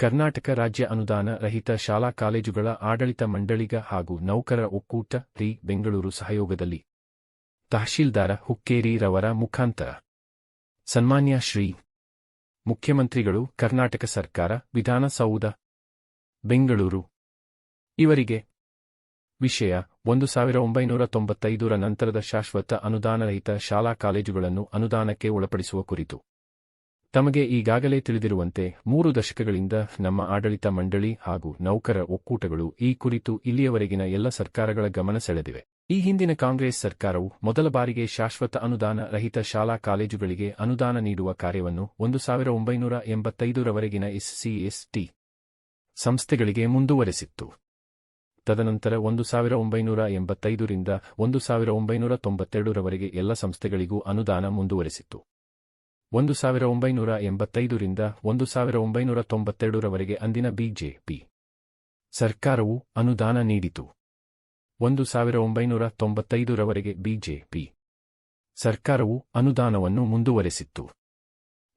ಕರ್ನಾಟಕ ರಾಜ್ಯ ಅನುದಾನ ರಹಿತ ಶಾಲಾ ಕಾಲೇಜುಗಳ ಆಡಳಿತ ಮಂಡಳಿಗ ಹಾಗೂ ನೌಕರರ ಒಕ್ಕೂಟ ರಿ ಬೆಂಗಳೂರು ಸಹಯೋಗದಲ್ಲಿ. ತಹಶೀಲ್ದಾರ ಹುಕ್ಕೇರಿ ರವರ ಮುಖಾಂತರ. ಸನ್ಮಾನ್ಯ ಶ್ರೀ. ಮುಖ್ಯಮಂತ್ರಿಗಳು ಕರ್ನಾಟಕ ಸರ್ಕಾರ, ವಿಧಾನಸೌಧ. ಬೆಂಗಳೂರು. ಇವರಿಗೆ. ವಿಷಯ, ಒಂದು ಸಾವಿರ ಒಂಬೈನೂರ ತೊಂಬತ್ತೈದರ ನಂತರದ ಶಾಶ್ವತ ಅನುದಾನರಹಿತ ಶಾಲಾ ಕಾಲೇಜುಗಳನ್ನು ಅನುದಾನಕ್ಕೆ ಒಳಪಡಿಸುವ ಕುರಿತು. ತಮಗೆ ಈಗಾಗಲೇ ತಿಳಿದಿರುವಂತೆ ಮೂರು ದಶಕಗಳಿಂದ ನಮ್ಮ ಆಡಳಿತ ಮಂಡಳಿ ಹಾಗೂ ನೌಕರ ಒಕ್ಕೂಟಗಳು ಈ ಕುರಿತು ಇಲ್ಲಿಯವರೆಗಿನ ಎಲ್ಲ ಸರ್ಕಾರಗಳ ಗಮನ ಸೆಳೆದಿವೆ. ಈ ಹಿಂದಿನ ಕಾಂಗ್ರೆಸ್ ಸರ್ಕಾರವು ಮೊದಲ ಬಾರಿಗೆ ಶಾಶ್ವತ ಅನುದಾನ ರಹಿತ ಶಾಲಾ ಕಾಲೇಜುಗಳಿಗೆ ಅನುದಾನ ನೀಡುವ ಕಾರ್ಯವನ್ನು ಒಂದು ಸಾವಿರ ಒಂಬೈನೂರ ಎಂಬತ್ತೈದರವರೆಗಿನ ಎಸ್ಸಿಎಸ್ಟಿ ಸಂಸ್ಥೆಗಳಿಗೆ ಮುಂದುವರೆಸಿತ್ತು. ತದನಂತರ ಒಂದು ಸಾವಿರ ಒಂಬೈನೂರ ಎಂಬತ್ತೈದರಿಂದ ಒಂದು ಸಾವಿರ ಒಂಬೈನೂರ ತೊಂಬತ್ತೆರಡರವರೆಗೆ ಎಲ್ಲ ಸಂಸ್ಥೆಗಳಿಗೂ ಅನುದಾನ ಮುಂದುವರೆಸಿತ್ತು. ಒಂದು ಸಾವಿರ ಒಂಬೈನೂರ ಎಂಬತ್ತೈದರಿಂದ ಒಂದು ಸಾವಿರ ಒಂಬೈನೂರ ತೊಂಬತ್ತೆರಡರವರೆಗೆ ಅಂದಿನ ಬಿಜೆಪಿ ಸರ್ಕಾರವು ಅನುದಾನ ನೀಡಿತು. ಒಂದು ಸಾವಿರ ಒಂಬೈನೂರ ತೊಂಬತ್ತೈದರವರೆಗೆ ಬಿಜೆಪಿ ಸರ್ಕಾರವು ಅನುದಾನವನ್ನು ಮುಂದುವರೆಸಿತ್ತು.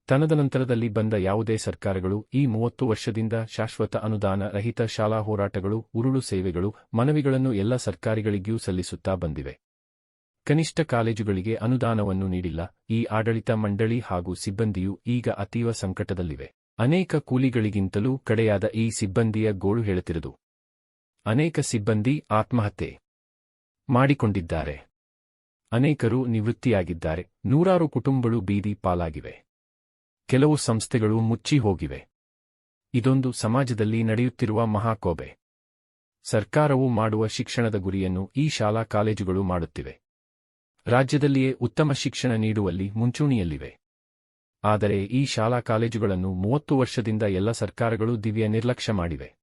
ತನದ ನಂತರದಲ್ಲಿ ಬಂದ ಯಾವುದೇ ಸರ್ಕಾರಗಳು ಈ ಮೂವತ್ತು ವರ್ಷದಿಂದ ಶಾಶ್ವತ ಅನುದಾನ ರಹಿತ ಶಾಲಾ ಹೋರಾಟಗಳು, ಉರುಳು ಸೇವೆಗಳು, ಮನವಿಗಳನ್ನು ಎಲ್ಲ ಸರ್ಕಾರಿಗಳಿಗೂ ಸಲ್ಲಿಸುತ್ತಾ ಬಂದಿವೆ. ಕನಿಷ್ಠ ಕಾಲೇಜುಗಳಿಗೆ ಅನುದಾನವನ್ನು ನೀಡಿಲ್ಲ. ಈ ಆಡಳಿತ ಮಂಡಳಿ ಹಾಗೂ ಸಿಬ್ಬಂದಿಯು ಈಗ ಅತೀವ ಸಂಕಟದಲ್ಲಿವೆ. ಅನೇಕ ಕೂಲಿಗಳಿಗಿಂತಲೂ ಕಡೆಯಾದ ಈ ಸಿಬ್ಬಂದಿಯ ಗೋಳು ಹೇಳುತ್ತಿರದು ಅನೇಕ ಸಿಬ್ಬಂದಿ ಆತ್ಮಹತ್ಯೆ ಮಾಡಿಕೊಂಡಿದ್ದಾರೆ. ಅನೇಕರು ನಿವೃತ್ತಿಯಾಗಿದ್ದಾರೆ. ನೂರಾರು ಕುಟುಂಬಗಳು ಬೀದಿ ಪಾಲಾಗಿವೆ. ಕೆಲವು ಸಂಸ್ಥೆಗಳು ಮುಚ್ಚಿ ಹೋಗಿವೆ. ಇದೊಂದು ಸಮಾಜದಲ್ಲಿ ನಡೆಯುತ್ತಿರುವ ಮಹಾಕೋಬೆ ಸರ್ಕಾರವು ಮಾಡುವ ಶಿಕ್ಷಣದ ಗುರಿಯನ್ನು ಈ ಶಾಲಾ ಕಾಲೇಜುಗಳು ಮಾಡುತ್ತಿವೆ. ರಾಜ್ಯದಲ್ಲಿಯೇ ಉತ್ತಮ ಶಿಕ್ಷಣ ನೀಡುವಲ್ಲಿ ಮುಂಚೂಣಿಯಲ್ಲಿವೆ. ಆದರೆ ಈ ಶಾಲಾ ಕಾಲೇಜುಗಳನ್ನು ಮೂವತ್ತು ವರ್ಷದಿಂದ ಎಲ್ಲ ಸರ್ಕಾರಗಳು ದಿವ್ಯ ನಿರ್ಲಕ್ಷ್ಯ ಮಾಡಿವೆ.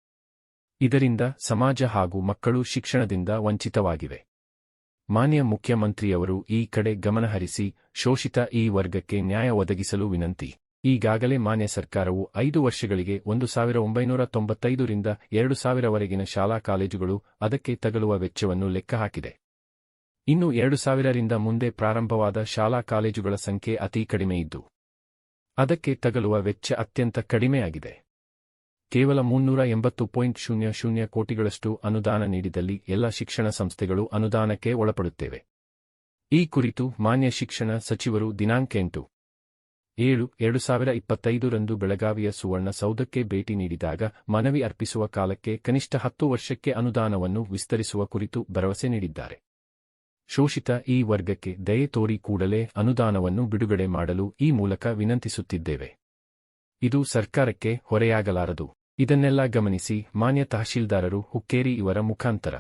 ಇದರಿಂದ ಸಮಾಜ ಹಾಗೂ ಮಕ್ಕಳು ಶಿಕ್ಷಣದಿಂದ ವಂಚಿತವಾಗಿವೆ. ಮಾನ್ಯ ಮುಖ್ಯಮಂತ್ರಿಯವರು ಈ ಕಡೆ ಗಮನಹರಿಸಿ ಶೋಷಿತ ಈ ವರ್ಗಕ್ಕೆ ನ್ಯಾಯ ಒದಗಿಸಲು ವಿನಂತಿ. ಈಗಾಗಲೇ ಮಾನ್ಯ ಸರ್ಕಾರವು ಐದು ವರ್ಷಗಳಿಗೆ ಒಂದು ಸಾವಿರ ಒಂಬೈನೂರ ತೊಂಬತ್ತೈದರಿಂದ ಎರಡು ಸಾವಿರವರೆಗಿನ ಶಾಲಾ ಕಾಲೇಜುಗಳು ಅದಕ್ಕೆ ತಗಲುವ ವೆಚ್ಚವನ್ನು ಲೆಕ್ಕಹಾಕಿದೆ ಇನ್ನು ಎರಡು ಸಾವಿರರಿಂದ ಮುಂದೆ ಪ್ರಾರಂಭವಾದ ಶಾಲಾ ಕಾಲೇಜುಗಳ ಸಂಖ್ಯೆ ಅತೀ ಕಡಿಮೆಯಿದ್ದು ಅದಕ್ಕೆ ತಗಲುವ ವೆಚ್ಚ ಅತ್ಯಂತ ಕಡಿಮೆಯಾಗಿದೆ. ಕೇವಲ ಮುನ್ನೂರ ಎಂಬತ್ತು ಪಾಯಿಂಟ್ ಶೂನ್ಯ ಶೂನ್ಯ ಕೋಟಿಗಳಷ್ಟು ಅನುದಾನ ನೀಡಿದಲ್ಲಿ ಎಲ್ಲ ಶಿಕ್ಷಣ ಸಂಸ್ಥೆಗಳು ಅನುದಾನಕ್ಕೆ ಒಳಪಡುತ್ತೇವೆ. ಈ ಕುರಿತು ಮಾನ್ಯ ಶಿಕ್ಷಣ ಸಚಿವರು ದಿನಾಂಕ ಎಂಟು, ಏಳು, ಎರಡು ಸಾವಿರ ಇಪ್ಪತ್ತೈದರಂದು ಬೆಳಗಾವಿಯ ಸುವರ್ಣ ಸೌಧಕ್ಕೆ ಭೇಟಿ ನೀಡಿದಾಗ ಮನವಿ ಅರ್ಪಿಸುವ ಕಾಲಕ್ಕೆ ಕನಿಷ್ಠ ಹತ್ತು ವರ್ಷಕ್ಕೆ ಅನುದಾನವನ್ನು ವಿಸ್ತರಿಸುವ ಕುರಿತು ಭರವಸೆ ನೀಡಿದ್ದಾರೆ. ಶೋಷಿತ ಈ ವರ್ಗಕ್ಕೆ ದಯೆ ತೋರಿ ಕೂಡಲೇ ಅನುದಾನವನ್ನು ಬಿಡುಗಡೆ ಮಾಡಲು ಈ ಮೂಲಕ ವಿನಂತಿಸುತ್ತಿದ್ದೇವೆ. ಇದು ಸರ್ಕಾರಕ್ಕೆ ಹೊರೆಯಾಗಲಾರದು. ಇದನ್ನೆಲ್ಲ ಗಮನಿಸಿ ಮಾನ್ಯ ತಹಶೀಲ್ದಾರರು ಹುಕ್ಕೇರಿ ಇವರ ಮುಖಾಂತರ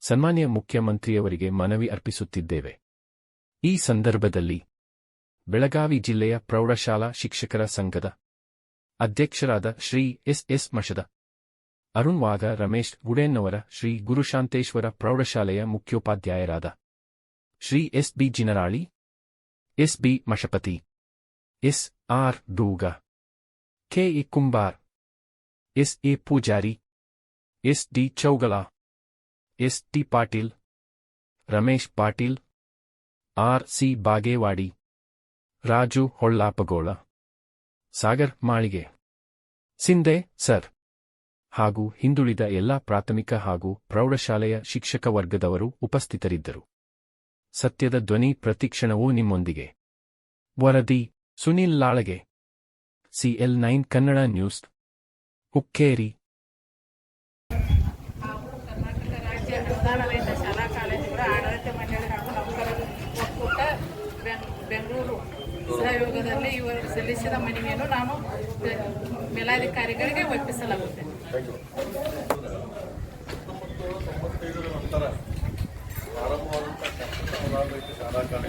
ಸನ್ಮಾನ್ಯ ಮುಖ್ಯಮಂತ್ರಿಯವರಿಗೆ ಮನವಿ ಅರ್ಪಿಸುತ್ತಿದ್ದೇವೆ. ಈ ಸಂದರ್ಭದಲ್ಲಿ ಬೆಳಗಾವಿ ಜಿಲ್ಲೆಯ ಪ್ರೌಢಶಾಲಾ ಶಿಕ್ಷಕರ ಸಂಘದ ಅಧ್ಯಕ್ಷರಾದ ಶ್ರೀ ಎಸ್ ಎಸ್ ಮಶದ ಅರುಣ್ ವಾಘ ರಮೇಶ್ ಗುಡೇನ್ನವರ ಶ್ರೀ ಗುರುಶಾಂತೇಶ್ವರ ಪ್ರೌಢಶಾಲೆಯ ಮುಖ್ಯೋಪಾಧ್ಯಾಯರಾದ. Shri S B Jinarali, S B Mashapati, S R Dooga, K E Kumbar, S A Pujari, S D Chougala, S T Patil, Ramesh Patil, R C Bagewadi, Raju Hollapagol, Sagar Malige. Shinde, sir. ಹಾಗೂ ಹಿಂದುಳಿದ ಎಲ್ಲಾ ಪ್ರಾಥಮಿಕ ಹಾಗೂ ಪ್ರೌಢಶಾಲೆಯ ಶಿಕ್ಷಕ ವರ್ಗದವರು ಉಪಸ್ಥಿತರಿದ್ದರು. ಸತ್ಯದ ಧ್ವನಿ ಪ್ರತಿಕ್ಷಣವೂ ನಿಮ್ಮೊಂದಿಗೆ. ವರದಿ, Sunil Lalage. CL nine Kannada news, Hukkeri. Bengaluru ಸಹಯೋಗದಲ್ಲಿ ಇವರು ಸಲ್ಲಿಸಿದ ಮನವಿಯನ್ನು ನಾನು ಮೇಲಾಧಿಕಾರಿಗಳಿಗೆ ಮೇಲಾಧಿಕಾರಿಗಳಿಗೆ ಒಪ್ಪಿಸಲಾಗುತ್ತದೆ ತೊಂಬತ್ತೈದರ ನಂತರ ಪ್ರಾರಂಭವಾದಂಥ ಶಾಸಕ ಅನುದಾನರಹಿತ ಶಾಲಾ ಅನುದಾನ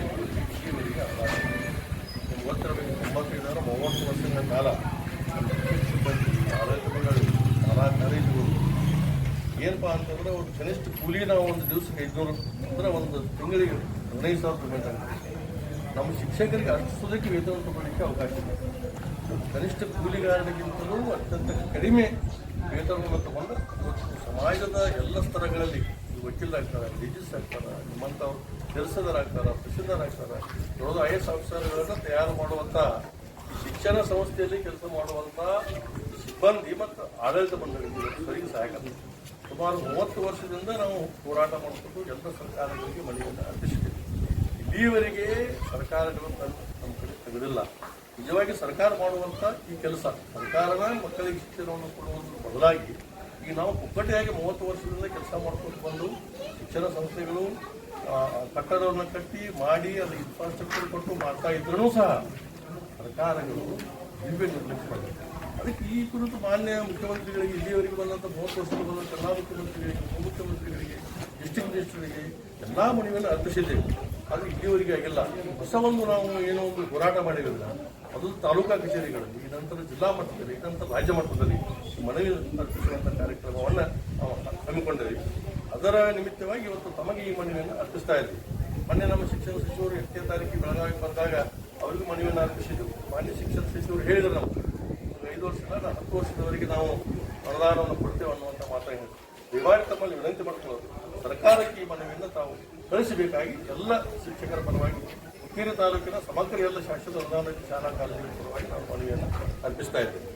ನಿಮ್ಗೆ ಗೊತ್ತಿರಬೇಕು ತೊಂಬತ್ತೈದರ ಮೂವತ್ತು ವರ್ಷಗಳ ಕಾಲ ಸಿಬ್ಬಂದಿ ಶಾಲಾ ಕಾಲೇಜುಗಳು ಏನಪ್ಪಾ ಅಂತಂದ್ರೆ ಒಂದು ಕನಿಷ್ಠ ಕೂಲಿ ನಾವು ಒಂದು ದಿವಸಕ್ಕೆ ಐದುನೂರು ಅಂದ್ರೆ ಒಂದು ತಿಂಗಳಿಗೆ ಹದಿನೈದು ಸಾವಿರ ರೂಪಾಯಿ ನಮ್ಮ ಶಿಕ್ಷಕರಿಗೆ ಅರ್ಪಿಸೋದಕ್ಕೆ ವೇತನ ತಗೊಳ್ಳಿಕ್ಕೆ ಅವಕಾಶ ಇದೆ ಕನಿಷ್ಠ ಕೂಲಿಗಾರರಿಗಿಂತಲೂ ಅತ್ಯಂತ ಕಡಿಮೆ ವೇತನವನ್ನು ತಗೊಂಡು ಸಮಾಜದ ಎಲ್ಲ ಸ್ತರಗಳಲ್ಲಿ ವಕೀಲರಾಗ್ತಾರೆ ಜಡ್ಜಸ್ ಆಗ್ತಾರೆ ನಿಮ್ಮಂಥವ್ರು ಕೆಲಸದರಾಗ್ತಾರೆ ತಹಸೀಲ್ದಾರಾಗ್ತಾರೆ ದೊಡ್ಡ ಐ ಎಸ್ ಆಫೀಸರ್ಗಳನ್ನು ತಯಾರು ಮಾಡುವಂಥ ಶಿಕ್ಷಣ ಸಂಸ್ಥೆಯಲ್ಲಿ ಕೆಲಸ ಮಾಡುವಂಥ ಸಿಬ್ಬಂದಿ ಮತ್ತು ಆಡಳಿತ ಮಂಡಳಿ ಸರಿಗೆ ಸಹಾಯಕ ಸುಮಾರು ಮೂವತ್ತು ವರ್ಷದಿಂದ ನಾವು ಹೋರಾಟ ಮಾಡಿಕೊಂಡು ಎಲ್ಲ ಸರ್ಕಾರಗಳಿಗೆ ಮನೆಯನ್ನು ಅರ್ಪಿಸಿದ್ದೇವೆ. ಇಲ್ಲಿಯವರೆಗೆ ಸರ್ಕಾರಗಳು ನಮ್ಮ ಕಡೆ ತೆಗೆದಿಲ್ಲ. ನಿಜವಾಗಿ ಸರ್ಕಾರ ಮಾಡುವಂತ ಈ ಕೆಲಸ ಸರ್ಕಾರನ ಮಕ್ಕಳಿಗೆ ಶಿಕ್ಷಣವನ್ನು ಕೊಡುವುದರ ಬದಲಾಗಿ ಈಗ ನಾವು ಪುಕ್ಕಟ್ಟೆಯಾಗಿ ಮೂವತ್ತು ವರ್ಷದಿಂದ ಕೆಲಸ ಮಾಡ್ಕೊಂಡು ಬಂದು ಶಿಕ್ಷಣ ಸಂಸ್ಥೆಗಳು ಕಟ್ಟಡವನ್ನು ಕಟ್ಟಿ ಮಾಡಿ ಅದು ಇನ್ಫ್ರಾಸ್ಟ್ರಕ್ಚರ್ ಕೊಟ್ಟು ಮಾಡ್ತಾ ಇದ್ರೂ ಸಹ ಸರ್ಕಾರಗಳು ದಿವ್ಯ ನಿರ್ಲಕ್ಷ್ಯ ಅದಕ್ಕೆ ಈ ಕುರಿತು ಮಾನ್ಯ ಮುಖ್ಯಮಂತ್ರಿಗಳಿಗೆ, ಇಲ್ಲಿಯವರೆಗೆ ಬಂದಂಥ ಮೂವತ್ತು ವರ್ಷದ ಬಂದಂಥ ಎಲ್ಲ ಮುಖ್ಯಮಂತ್ರಿಗಳಿಗೆ, ಉಪಮುಖ್ಯಮಂತ್ರಿಗಳಿಗೆ, ಡಿಸ್ಟಿಕ್ ಮಿನಿಸ್ಟರ್ಗಳಿಗೆ ಎಲ್ಲ ಮನವಿಯನ್ನು ಅರ್ಪಿಸಿದ್ದೇವೆ. ಅದು ಇಲ್ಲಿವರೆಗೆ ಆಗಿಲ್ಲ. ಹೊಸ ಒಂದು ನಾವು ಏನೋ ಒಂದು ಹೋರಾಟ ಮಾಡಿರಲಿಲ್ಲ ಅದು ತಾಲೂಕಾ ಕಚೇರಿಗಳಲ್ಲಿ ನಂತರ ಜಿಲ್ಲಾ ಮಟ್ಟದಲ್ಲಿ ನಂತರ ರಾಜ್ಯ ಮಟ್ಟದಲ್ಲಿ ಮನವಿ ಅರ್ಪಿಸುವಂಥ ಕಾರ್ಯಕ್ರಮವನ್ನು ನಾವು ಹಮ್ಮಿಕೊಂಡಿದ್ದೀವಿ. ಅದರ ನಿಮಿತ್ತವಾಗಿ ಇವತ್ತು ತಮಗೆ ಈ ಮನವಿಯನ್ನು ಅರ್ಪಿಸ್ತಾ ಇದ್ದೀವಿ ಮೊನ್ನೆ ನಮ್ಮ ಶಿಕ್ಷಣ ಸಚಿವರು ಎಷ್ಟೇ ತಾರೀಕಿಗೆ ಬೆಳಗಾವಿಗೆ ಬಂದಾಗ ಅವರಿಗೂ ಮನವಿಯನ್ನು ಅರ್ಪಿಸಿದ್ರು ಮಾನ್ಯ ಶಿಕ್ಷಣ ಸಚಿವರು ಹೇಳಿದ್ರು ನಾವು ಐದು ವರ್ಷದ ಅಲ್ಲ, ಹತ್ತು ವರ್ಷದವರೆಗೆ ನಾವು ಅನುದಾನವನ್ನು ಕೊಡ್ತೇವೆ ಅನ್ನುವಂಥ ಮಾತನ್ನು ವಿವಾಹ ತಮ್ಮಲ್ಲಿ ವಿನಂತಿ ಮಾಡ್ಕೊಳ್ಳೋದು. ಸರ್ಕಾರಕ್ಕೆ ಈ ಮನವಿಯನ್ನು ತಾವು ಕಳಿಸಬೇಕಾಗಿ ಎಲ್ಲ ಶಿಕ್ಷಕರ ಪರವಾಗಿ ಹುಕ್ಕೇರಿ ತಾಲೂಕಿನ ಸಮಗ್ರ ಎಲ್ಲ ಶಾಶ್ವತ ಅನುದಾನ ಶಾಲಾ ಕಾಲೇಜುಗಳ ಪರವಾಗಿ ನಾವು ಮನವಿಯನ್ನು ಅರ್ಪಿಸ್ತಾ ಇದ್ದೇವೆ.